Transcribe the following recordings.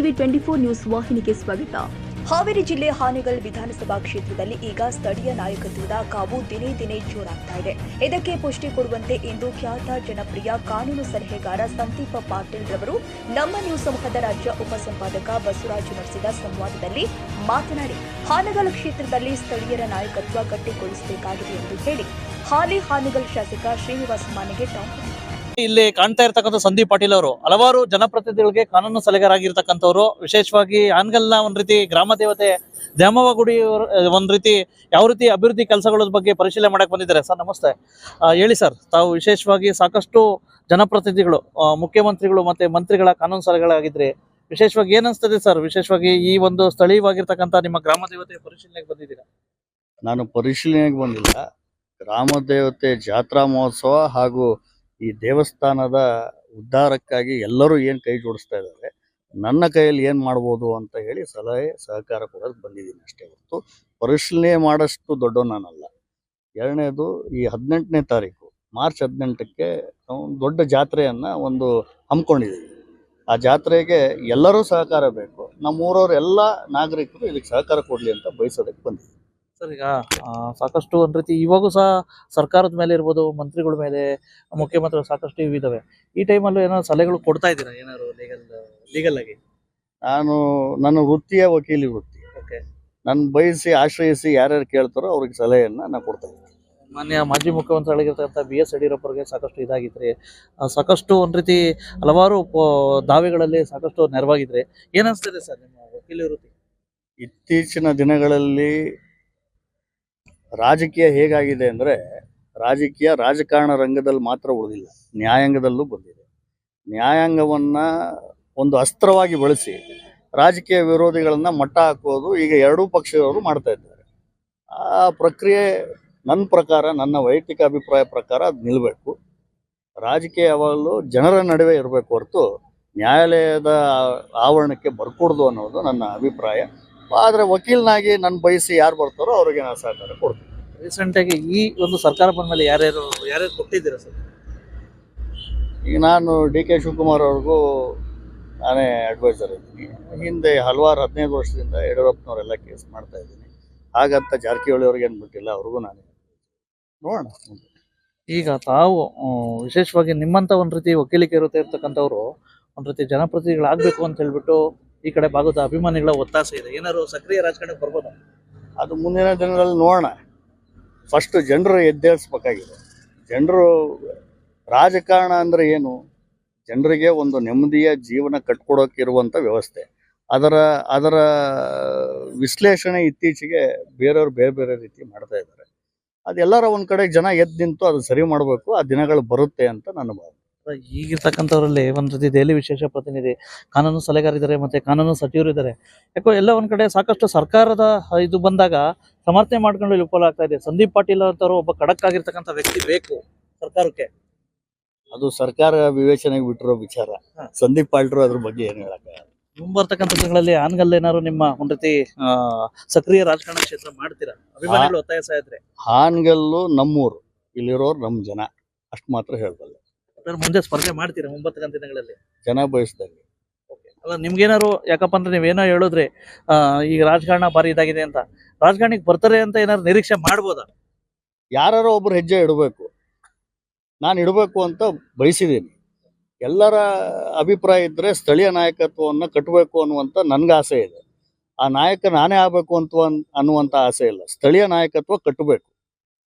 TV twenty four news ವಾಹಿನಿಗೆ ಸ್ವಾಗತ. ಹಾವೇರಿ ಜಿಲ್ಲೆ ಹಾನಗಲ್ ವಿಧಾನಸಭಾ ಕ್ಷೇತ್ರದಲ್ಲಿ ಈಗ ಸ್ಥಳೀಯ ನಾಯಕತ್ವದ ಕಾವು ದಿನೇ ದಿನೇ ಜೋರಾಗ್ತಾ ಇದೆ. ಇದಕ್ಕೆ ಪುಷ್ಟಿ ಕೊಡುವಂತೆ ಇಂದು ಖ್ಯಾತ ಜನಪ್ರಿಯ ಕಾನೂನು ಸಲಹೆಗಾರ ಸಂದೀಪ ಪಾಟೀಲ್ ರವರು ನಮ್ಮ ನ್ಯೂಸ್ ಸಮೂಹದ ರಾಜ್ಯ ಉಪಸಂಪಾದಕ ಬಸವರಾಜ್ ನಡೆಸಿದ ಸಂವಾದದಲ್ಲಿ ಮಾತನಾಡಿ, ಹಾನಗಲ್ ಕ್ಷೇತ್ರದಲ್ಲಿ ಸ್ಥಳೀಯರ ನಾಯಕತ್ವ ಗಟ್ಟಿಗೊಳಿಸಬೇಕಾಗಿದೆ ಎಂದು ಹೇಳಿ, ಹಾಲಿ ಹಾನಗಲ್ ಶಾಸಕ ಶ್ರೀನಿವಾಸ ಮಾನೆಗೆ ಟಾಂಗ್ ಇಲ್ಲಿ ಕಾಣ್ತಾ ಇರ್ತಕ್ಕಂಥ ಸಂದೀಪ್ ಪಾಟೀಲ್ ಅವರು. ಹಲವಾರು ಜನಪ್ರತಿನಿಧಿಗಳಿಗೆ ಕಾನೂನು ಸಲಹೆಗಾರಾಗಿರ್ತಕ್ಕಂಥವ್ರು ವಿಶೇಷವಾಗಿ ಹಾನಗಲ್ನ ಒಂದ್ ರೀತಿ ಗ್ರಾಮ ದೇವತೆ ದ್ಯಾಮವ್ವ ಗುಡಿ ಅವ್ರ- ಒಂದ್ ರೀತಿ ಯಾವ ರೀತಿ ಅಭಿವೃದ್ಧಿ ಕೆಲಸಗಳ ಬಗ್ಗೆ ಪರಿಶೀಲನೆ ಮಾಡಕ್ ಬಂದಿದ್ದಾರೆ. ಸರ್, ನಮಸ್ತೆ. ಹೇಳಿ ಸರ್, ತಾವು ವಿಶೇಷವಾಗಿ ಸಾಕಷ್ಟು ಜನಪ್ರತಿನಿಧಿಗಳು ಮುಖ್ಯಮಂತ್ರಿಗಳು ಮತ್ತೆ ಮಂತ್ರಿಗಳ ಕಾನೂನು ಸಲಹೆಗಳಾಗಿದ್ರಿ ವಿಶೇಷವಾಗಿ ಏನಿಸ್ತದೆ ಸರ್? ವಿಶೇಷವಾಗಿ ಈ ಒಂದು ಸ್ಥಳೀಯವಾಗಿರ್ತಕ್ಕಂಥ ನಿಮ್ಮ ಗ್ರಾಮ ದೇವತೆ ಪರಿಶೀಲನೆಗೆ ಬಂದಿದ್ದೀರಾ? ನಾನು ಪರಿಶೀಲನೆಗೆ ಬಂದಿಲ್ಲ. ಗ್ರಾಮ ದೇವತೆ ಜಾತ್ರಾ ಮಹೋತ್ಸವ ಹಾಗೂ ಈ ದೇವಸ್ಥಾನದ ಉದ್ಧಾರಕ್ಕಾಗಿ ಎಲ್ಲರೂ ಏನು ಕೈ ಜೋಡಿಸ್ತಾ ಇದ್ದಾರೆ, ನನ್ನ ಕೈಯಲ್ಲಿ ಏನು ಮಾಡ್ಬೋದು ಅಂತ ಹೇಳಿ ಸಲಹೆ, ಸಹಕಾರ ಕೊಡೋಕೆ ಬಂದಿದ್ದೀನಿ ಅಷ್ಟೇ ಹೊರತು. ಪರಿಶೀಲನೆ ಮಾಡೋಷ್ಟು ದೊಡ್ಡ ನಾನಲ್ಲ. ಎರಡನೇದು, ಈ ಹದಿನೆಂಟನೇ ತಾರೀಕು, ಮಾರ್ಚ್ ಹದಿನೆಂಟಕ್ಕೆ ನಾವು ದೊಡ್ಡ ಜಾತ್ರೆಯನ್ನು ಒಂದು ಹಮ್ಮಿಕೊಂಡಿದ್ದೀವಿ. ಆ ಜಾತ್ರೆಗೆ ಎಲ್ಲರೂ ಸಹಕಾರ ಬೇಕು. ನಮ್ಮೂರವ್ರ ನಾಗರಿಕರು ಇದಕ್ಕೆ ಸಹಕಾರ ಕೊಡಲಿ ಅಂತ ಬಯಸೋದಕ್ಕೆ ಬಂದಿದ್ದೀವಿ. ಸರ್ ಈಗ ಸಾಕಷ್ಟು ಒಂದ್ ರೀತಿ ಇವಾಗೂ ಸಹ ಸರ್ಕಾರದ ಮೇಲೆ ಇರ್ಬೋದು ಮಂತ್ರಿಗಳ ಮೇಲೆ ಮುಖ್ಯಮಂತ್ರಿಗಳು ಸಾಕಷ್ಟು ಇವಿದಾವೆ ಈ ಟೈಮಲ್ಲೂ ಏನೋ ಸಲಹೆಗಳು ಕೊಡ್ತಾ ಇದ್ದೀರಾ? ಏನಾದ್ರು ಲೀಗಲ್ ಲೀಗಲ್ ಆಗಿ? ನಾನು ನನ್ನ ವೃತ್ತಿಯ ವಕೀಲಿ ವೃತ್ತಿ. ಓಕೆ. ನನ್ನ ಬಯಸಿ ಆಶ್ರಯಿಸಿ ಯಾರ್ಯಾರು ಕೇಳ್ತಾರೋ ಅವ್ರಿಗೆ ಸಲಹೆಯನ್ನ ನಾನು ಕೊಡ್ತಾ ಇದ್ದೀನಿ ಮಾನ್ಯ ಮಾಜಿ ಮುಖ್ಯಮಂತ್ರಿಗಳಿಗಿರ್ತಕ್ಕಂಥ ಬಿ ಎಸ್ ಯಡಿಯೂರಪ್ಪರಿಗೆ ಸಾಕಷ್ಟು ಇದಾಗಿದ್ರಿ ಸಾಕಷ್ಟು ಒಂದ್ ರೀತಿ ಹಲವಾರು ದಾವೆಗಳಲ್ಲಿ ಸಾಕಷ್ಟು ನೆರವಾಗಿದ್ರೆ ಏನಿಸ್ತದೆ ಸರ್ ನಿಮ್ಮ ವಕೀಲಿ ವೃತ್ತಿ? ಇತ್ತೀಚಿನ ದಿನಗಳಲ್ಲಿ ರಾಜಕೀಯ ಹೇಗಾಗಿದೆ ಅಂದ್ರೆ ರಾಜಕೀಯ ರಾಜಕಾರಣ ರಂಗದಲ್ಲಿ ಮಾತ್ರ ಉಳಿದಿಲ್ಲ, ನ್ಯಾಯಾಂಗದಲ್ಲೂ ಬಂದಿದೆ. ನ್ಯಾಯಾಂಗವನ್ನ ಒಂದು ಅಸ್ತ್ರವಾಗಿ ಬಳಸಿ ರಾಜಕೀಯ ವಿರೋಧಿಗಳನ್ನ ಮಟ್ಟ ಹಾಕೋದು ಈಗ ಎರಡೂ ಪಕ್ಷದವರು ಮಾಡ್ತಾ ಇದ್ದಾರೆ. ಆ ಪ್ರಕ್ರಿಯೆ ನನ್ನ ಪ್ರಕಾರ, ನನ್ನ ವೈಯಕ್ತಿಕ ಅಭಿಪ್ರಾಯ ಪ್ರಕಾರ ಅದು ನಿಲ್ಲಬೇಕು ರಾಜಕೀಯ ಯಾವಾಗಲೂ ಜನರ ನಡುವೆ ಇರಬೇಕು ಹೊರತು ನ್ಯಾಯಾಲಯದ ಆವರಣಕ್ಕೆ ಬರ್ಕೂಡ್ದು ಅನ್ನೋದು ನನ್ನ ಅಭಿಪ್ರಾಯ. ಆದರೆ ವಕೀಲನಾಗಿ ನನ್ನ ಬಯಸಿ ಯಾರು ಬರ್ತಾರೋ ಅವರಿಗೆ ನಾನು ಸಹಕಾರ ಕೊಡ್ತೀನಿ. ರೀಸೆಂಟ್ ಆಗಿ ಈ ಒಂದು ಸರ್ಕಾರ ಬಂದ್ಮೇಲೆ ಯಾರ್ಯಾರು ಯಾರ್ಯಾರು ಕೊಟ್ಟಿದ್ದೀರಾ ಸರ್? ಈಗ ನಾನು ಡಿ ಕೆ ಶಿವಕುಮಾರ್ ಅವ್ರಿಗೂ ನಾನೇ ಅಡ್ವೈಸರ್ ಇದ್ದೀನಿ. ಹಿಂದೆ ಹಲವಾರು ಹದಿನೈದು ವರ್ಷದಿಂದ ಯಡಿಯೂರಪ್ಪನವರೆಲ್ಲ ಕೇಸ್ ಮಾಡ್ತಾ ಇದ್ದೀನಿ. ಹಾಗಂತ ಜಾರಕಿಹೊಳಿ ಅವ್ರಿಗೆ ಏನು ಬಿಟ್ಟಿಲ್ಲ ಅವ್ರಿಗೂ ನಾನೇ ನೋಡೋಣ. ಈಗ ತಾವು ವಿಶೇಷವಾಗಿ ನಿಮ್ಮಂಥ ಒಂದು ರೀತಿ ವಕೀಲಿಕೆ ಇರುತ್ತೆ ಇರ್ತಕ್ಕಂಥವ್ರು ಒಂದು ರೀತಿ ಜನಪ್ರತಿನಿಧಿಗಳಾಗಬೇಕು ಅಂತ ಹೇಳ್ಬಿಟ್ಟು ಈ ಕಡೆ ಭಾಗದ ಅಭಿಮಾನಿಗಳ ಒತ್ತಾಸ ಇದೆ. ಏನಾದ್ರು ಸಕ್ರಿಯ ರಾಜಕಾರಣಕ್ಕೆ ಬರ್ಬೋದಾ? ಅದು ಮುಂದಿನ ದಿನಗಳಲ್ಲಿ ನೋಡೋಣ. ಫಸ್ಟ್ ಜನರು ಎದ್ದೇಳಿಸ್ಬೇಕಾಗಿದೆ. ಜನರು ರಾಜಕಾರಣ ಅಂದ್ರೆ ಏನು? ಜನರಿಗೆ ಒಂದು ನೆಮ್ಮದಿಯ ಜೀವನ ಕಟ್ಕೊಡೋಕಿರುವಂಥ ವ್ಯವಸ್ಥೆ. ಅದರ ಅದರ ವಿಶ್ಲೇಷಣೆ ಇತ್ತೀಚೆಗೆ ಬೇರೆಯವರು ಬೇರೆ ಬೇರೆ ರೀತಿ ಮಾಡ್ತಾ ಇದ್ದಾರೆ. ಅದೆಲ್ಲರ ಒಂದು ಕಡೆ ಜನ ಎದ್ದು ನಿಂತು ಅದು ಸರಿ ಮಾಡಬೇಕು. ಆ ದಿನಗಳು ಬರುತ್ತೆ ಅಂತ ನನ್ನ ಭಾವನೆ. ಈಗಿರ್ತಕ್ಕಂಥವ್ರಲ್ಲಿ ಒಂದು ರೀತಿ ದೆಹಲಿ ವಿಶೇಷ ಪ್ರತಿನಿಧಿ ಕಾನೂನು ಸಲಹೆಗಾರಿದ್ದಾರೆ ಮತ್ತೆ ಕಾನೂನು ಸಚಿವರು ಇದ್ದಾರೆ ಯಾಕೋ ಎಲ್ಲ ಒಂದು ಕಡೆ ಸಾಕಷ್ಟು ಸರ್ಕಾರದ ಇದು ಬಂದಾಗ ಸಮರ್ಥನೆ ಮಾಡ್ಕೊಂಡು ಇಲ್ಲಿ ಉಪಲ ಆಗ್ತಾ ಇದೆ. ಸಂದೀಪ್ ಪಾಟೀಲ್ ಅಂತವರು ಒಬ್ಬ ಖಡಕ್ ಆಗಿರ್ತಕ್ಕಂಥ ವ್ಯಕ್ತಿ ಬೇಕು ಸರ್ಕಾರಕ್ಕೆ. ಅದು ಸರ್ಕಾರ ವಿವೇಚನೆಗೆ ಬಿಟ್ಟಿರೋ ವಿಚಾರ. ಸಂದೀಪ್ ಪಾಟೀಲ್ ಅದ್ರ ಬಗ್ಗೆ ಏನು ಹೇಳಕ್ಕ ಮುಂಬರ್ತಕ್ಕಂಥ ದಿನಗಳಲ್ಲಿ ಆನ್ಗಲ್ ಏನಾದ್ರು ನಿಮ್ಮ ಒಂದ್ ರೀತಿ ಸಕ್ರಿಯ ರಾಜಕಾರಣ ಕ್ಷೇತ್ರ ಮಾಡ್ತೀರಾ? ಅಭಿಮಾನಿಗಳು ಒತ್ತಾಯ ಸಹ ಇದ್ರೆ. ಹಾನ್ಗಲ್ಲು ನಮ್ಮೂರು. ಇಲ್ಲಿರೋರು ನಮ್ಮ ಜನ. ಅಷ್ಟು ಮಾತ್ರ ಹೇಳ್ಬಲ್ಲೆ. ಮುಂದೆ ಸ್ಪರ್ಧೆ ಮಾಡ್ತೀರಾ ಗಂಟೆ ದಿನಗಳಲ್ಲಿ? ಜನ ಬಯಸ್ದಂಗೆ. ಅಲ್ಲ ನಿಮ್ಗೇನಾದ್ರು ಯಾಕಪ್ಪ ಅಂದ್ರೆ ನೀವೇನೋ ಹೇಳಿದ್ರಿ ಆ, ಈಗ ರಾಜಕಾರಣ ಭಾರಿ ಇದಾಗಿದೆ ಅಂತ. ರಾಜಕಾರಣಕ್ಕೆ ಬರ್ತಾರೆ ಅಂತ ಏನಾದ್ರು ನಿರೀಕ್ಷೆ ಮಾಡ್ಬೋದಾ? ಯಾರೋ ಒಬ್ರು ಹೆಜ್ಜೆ ಇಡಬೇಕು. ನಾನು ಇಡಬೇಕು ಅಂತ ಬಯಸಿದ್ದೀನಿ ಎಲ್ಲರ ಅಭಿಪ್ರಾಯ ಇದ್ರೆ ಸ್ಥಳೀಯ ನಾಯಕತ್ವವನ್ನು ಕಟ್ಟಬೇಕು ಅನ್ನುವಂಥ ನನಗೆ ಆಸೆ ಇದೆ. ಆ ನಾಯಕ ನಾನೇ ಆಗಬೇಕು ಅಂತ ಅನ್ನುವಂಥ ಆಸೆ ಇಲ್ಲ. ಸ್ಥಳೀಯ ನಾಯಕತ್ವ ಕಟ್ಟಬೇಕು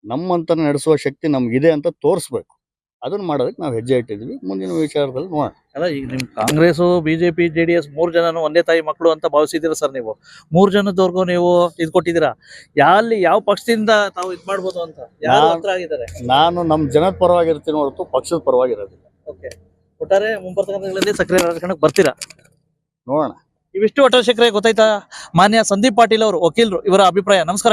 ನಮ್ಮಂತ ನಡೆಸುವ ಶಕ್ತಿ ನಮಗಿದೆ ಅಂತ ತೋರಿಸ್ಬೇಕು. ಅದನ್ನು ಮಾಡೋದಕ್ಕೆ ನಾವು ಹೆಜ್ಜೆ ಇಟ್ಟಿದ್ವಿ ಮುಂದಿನ ವಿಚಾರದಲ್ಲಿ ನೋಡೋಣ. ಅಲ್ಲ ಈಗ ನಿಮ್ Congress BJP J D S ಮೂರ್ ಜನನು ಒಂದೇ ತಾಯಿ ಮಕ್ಕಳು ಅಂತ ಭಾವಿಸಿದಿರ ಸರ್ ನೀವು? ಮೂರ್ ಜನದವರೆಗೂ ನೀವು ಇದು ಕೊಟ್ಟಿದ್ದೀರಾ? ಯಾಲ್ಲಿ ಯಾವ ಪಕ್ಷದಿಂದ ತಾವು ಇದು ಮಾಡ್ಬೋದು ಅಂತ? ಯಾರು ಹತ್ರ ಆಗಿದ್ದಾರೆ? ನಾನು ನಮ್ಮ ಜನದ ಪರವಾಗಿರ್ತೀನಿ ಹೊರತು ಪಕ್ಷದ ಪರವಾಗಿರೋದಿಲ್ಲ. ಓಕೆ. ಒಟ್ಟಾರೆ ಮುಂಬರ್ತಕ್ಕಂಥಗಳಲ್ಲಿ ಸಕ್ರಿಯ ರಾಜಕಾರಣಕ್ಕೆ ಬರ್ತೀರಾ? ನೋಡೋಣ. ಇವಿಷ್ಟು ಒಟ್ಟಾರೆ ಶೇಖರೆ ಗೊತ್ತಾಯ್ತಾ? ಮಾನ್ಯ ಸಂದೀಪ್ ಪಾಟೀಲ್ ಅವರು ವಕೀಲರು ಇವರ ಅಭಿಪ್ರಾಯ. ನಮಸ್ಕಾರ.